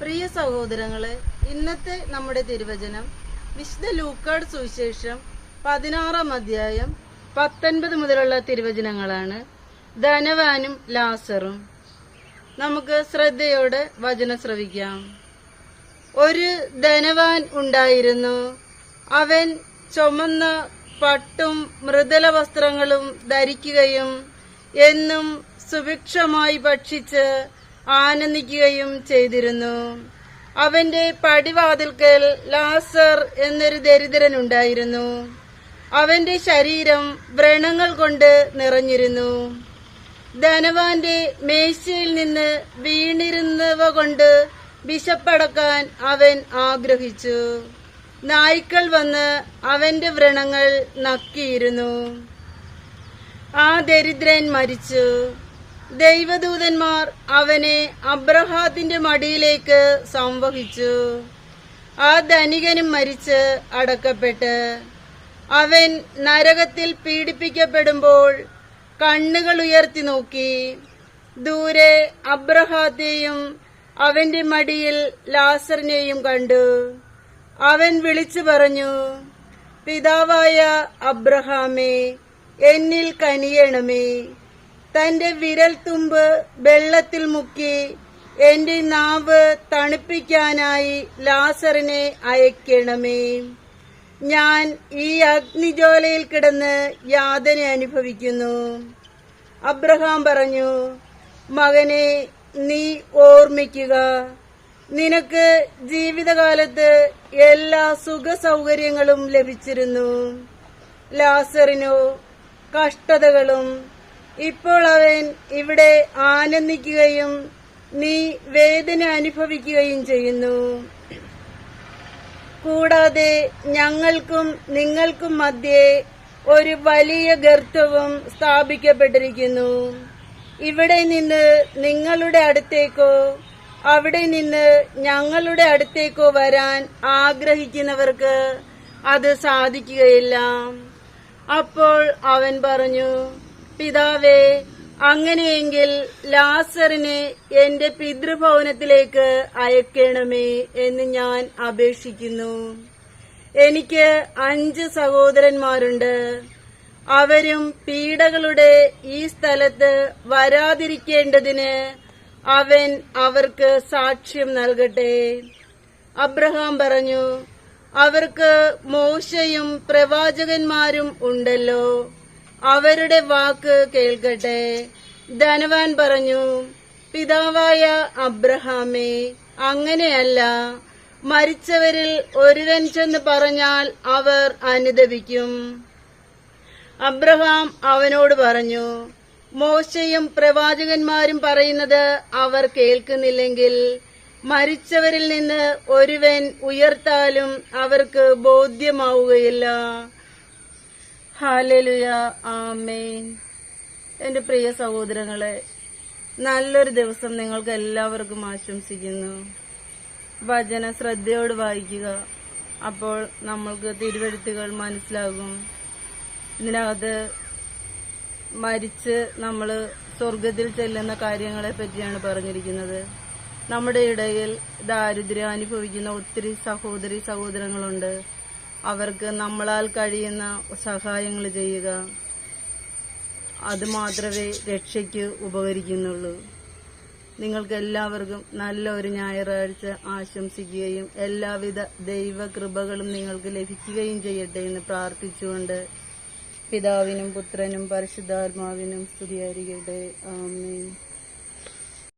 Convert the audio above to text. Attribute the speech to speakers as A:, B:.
A: പ്രിയ സഹോദരങ്ങളെ ഇന്നത്തെ നമ്മുടെ തിരുവചനം വിശുദ്ധ ലൂക്കാട് സുവിശേഷം പതിനാറാം അധ്യായം പത്തൊൻപത് മുതലുള്ള തിരുവചനങ്ങളാണ്. ധനവാനും ലാസറും. നമുക്ക് ശ്രദ്ധയോടെ വചനം ശ്രവിക്കാം. ഒരു ധനവാൻ ഉണ്ടായിരുന്നു. അവൻ ചുമന്ന പട്ടും മൃദുല വസ്ത്രങ്ങളും ധരിക്കുകയും എന്നും സുഭിക്ഷമായി ഭക്ഷിച്ച് ആനന്ദിക്കുകയും ചെയ്തിരുന്നു. അവന്റെ പടിവാതിൽക്കൽ ലാസർ എന്നൊരു ദരിദ്രനുണ്ടായിരുന്നു. അവന്റെ ശരീരം വ്രണങ്ങൾ കൊണ്ട് നിറഞ്ഞിരുന്നു. ധനവാന്റെ മേശയിൽ നിന്ന് വീണിരുന്നവ കൊണ്ട് വിശപ്പടക്കാൻ അവൻ ആഗ്രഹിച്ചു. നായ്ക്കൾ വന്ന് അവന്റെ വ്രണങ്ങൾ നക്കിയിരുന്നു. ആ ദരിദ്രൻ മരിച്ചു. ദൈവദൂതന്മാർ അവനെ അബ്രഹാത്തിന്റെ മടിയിലേക്ക് സംവഹിച്ചു. ആ ധനികനും മരിച്ച് അടക്കപ്പെട്ട് അവൻ നരകത്തിൽ പീഡിപ്പിക്കപ്പെടുമ്പോൾ കണ്ണുകൾ ഉയർത്തി നോക്കി. ദൂരെ അബ്രഹാത്തെയും അവന്റെ മടിയിൽ ലാസറിനെയും കണ്ടു. അവൻ വിളിച്ചു പറഞ്ഞു പിതാവായ അബ്രഹാമേ എന്നിൽ കനിയണമേ. തന്റെ വിരൽ തുമ്പ് വെള്ളത്തിൽ മുക്കി എന്റെ നാവ് തണുപ്പിക്കാനായി ലാസറിനെ അയക്കണമേ. ഞാൻ ഈ അഗ്നിജ്വാലയിൽ കിടന്ന് യാതന അനുഭവിക്കുന്നു. അബ്രഹാം പറഞ്ഞു മകനെ നീ ഓർമ്മിക്കുക. നിനക്ക് ജീവിതകാലത്ത് എല്ലാ സുഖ സൗകര്യങ്ങളും ലഭിച്ചിരുന്നു. ലാസറിനോ കഷ്ടതകളും ഇപ്പോൾ അവൻ ഇവിടെ ആനന്ദിക്കുകയും നീ വേദന അനുഭവിക്കുകയും ചെയ്യുന്നു. കൂടാതെ ഞങ്ങൾക്കും നിങ്ങൾക്കും മധ്യേ ഒരു വലിയ ഗർത്തവും സ്ഥാപിക്കപ്പെട്ടിരിക്കുന്നു. ഇവിടെ നിന്ന് നിങ്ങളുടെ അടുത്തേക്കോ അവിടെ നിന്ന് ഞങ്ങളുടെ അടുത്തേക്കോ വരാൻ ആഗ്രഹിക്കുന്നവർക്ക് അത് സാധിക്കുകയില്ല. അപ്പോൾ അവൻ പറഞ്ഞു പിതാവേ അങ്ങനെയെങ്കിൽ ലാസറിനെ എന്റെ പിതൃഭവനത്തിലേക്ക് അയക്കണമേ എന്ന് ഞാൻ അപേക്ഷിക്കുന്നു. എനിക്ക് അഞ്ച് സഹോദരന്മാരുണ്ട്. അവരും പീഡകളുടെ ഈ സ്ഥലത്ത് വരാതിരിക്കേണ്ടതിന് അവൻ അവർക്ക് സാക്ഷ്യം നൽകട്ടെ. അബ്രഹാം പറഞ്ഞു അവർക്ക് മോശയും പ്രവാചകന്മാരും ഉണ്ടല്ലോ. അവരുടെ വാക്ക് കേൾക്കട്ടെ. ധനവാൻ പറഞ്ഞു പിതാവായ അബ്രഹാമേ അങ്ങനെയല്ല. മരിച്ചവരിൽ ഒരുവൻ ചെന്ന് പറഞ്ഞാൽ അവർ അനുദപിക്കും. അബ്രഹാം അവനോട് പറഞ്ഞു മോശയും പ്രവാചകന്മാരും പറയുന്നത് അവർ കേൾക്കുന്നില്ലെങ്കിൽ മരിച്ചവരിൽ നിന്ന് ഒരുവൻ ഉയർത്താലും അവർക്ക് ബോധ്യമാവുകയില്ല. ഹാലലുയ ആമേൻ. എന്റെ പ്രിയ സഹോദരങ്ങളെ നല്ലൊരു ദിവസം നിങ്ങൾക്ക് എല്ലാവർക്കും ആശംസിക്കുന്നു. വചന ശ്രദ്ധയോട് വായിക്കുക. അപ്പോൾ നമ്മൾക്ക് തിരുവഴുത്തുകൾ മനസ്സിലാകും. ഇതിനകത്ത് മരിച്ച് നമ്മൾ സ്വർഗത്തിൽ ചെല്ലുന്ന കാര്യങ്ങളെ പറ്റിയാണ് പറഞ്ഞിരിക്കുന്നത്. നമ്മുടെ ഇടയിൽ ദാരിദ്ര്യം അനുഭവിക്കുന്ന ഒത്തിരി സഹോദരി സഹോദരങ്ങളുണ്ട്. അവർക്ക് നമ്മളാൽ കഴിയുന്ന സഹായങ്ങൾ ചെയ്യുക. അതുമാത്രമേ രക്ഷയ്ക്ക് ഉപകരിക്കുന്നുള്ളൂ. നിങ്ങൾക്ക് എല്ലാവർക്കും നല്ല ഒരു ഞായറാഴ്ച ആശംസിക്കുകയും എല്ലാവിധ ദൈവകൃപകളും നിങ്ങൾക്ക് ലഭിക്കുകയും ചെയ്യട്ടെ എന്ന് പ്രാർത്ഥിച്ചുകൊണ്ട് പിതാവിനും പുത്രനും പരിശുദ്ധാത്മാവിനും സ്തുതിയായിരിക്കട്ടെ. ആമേൻ.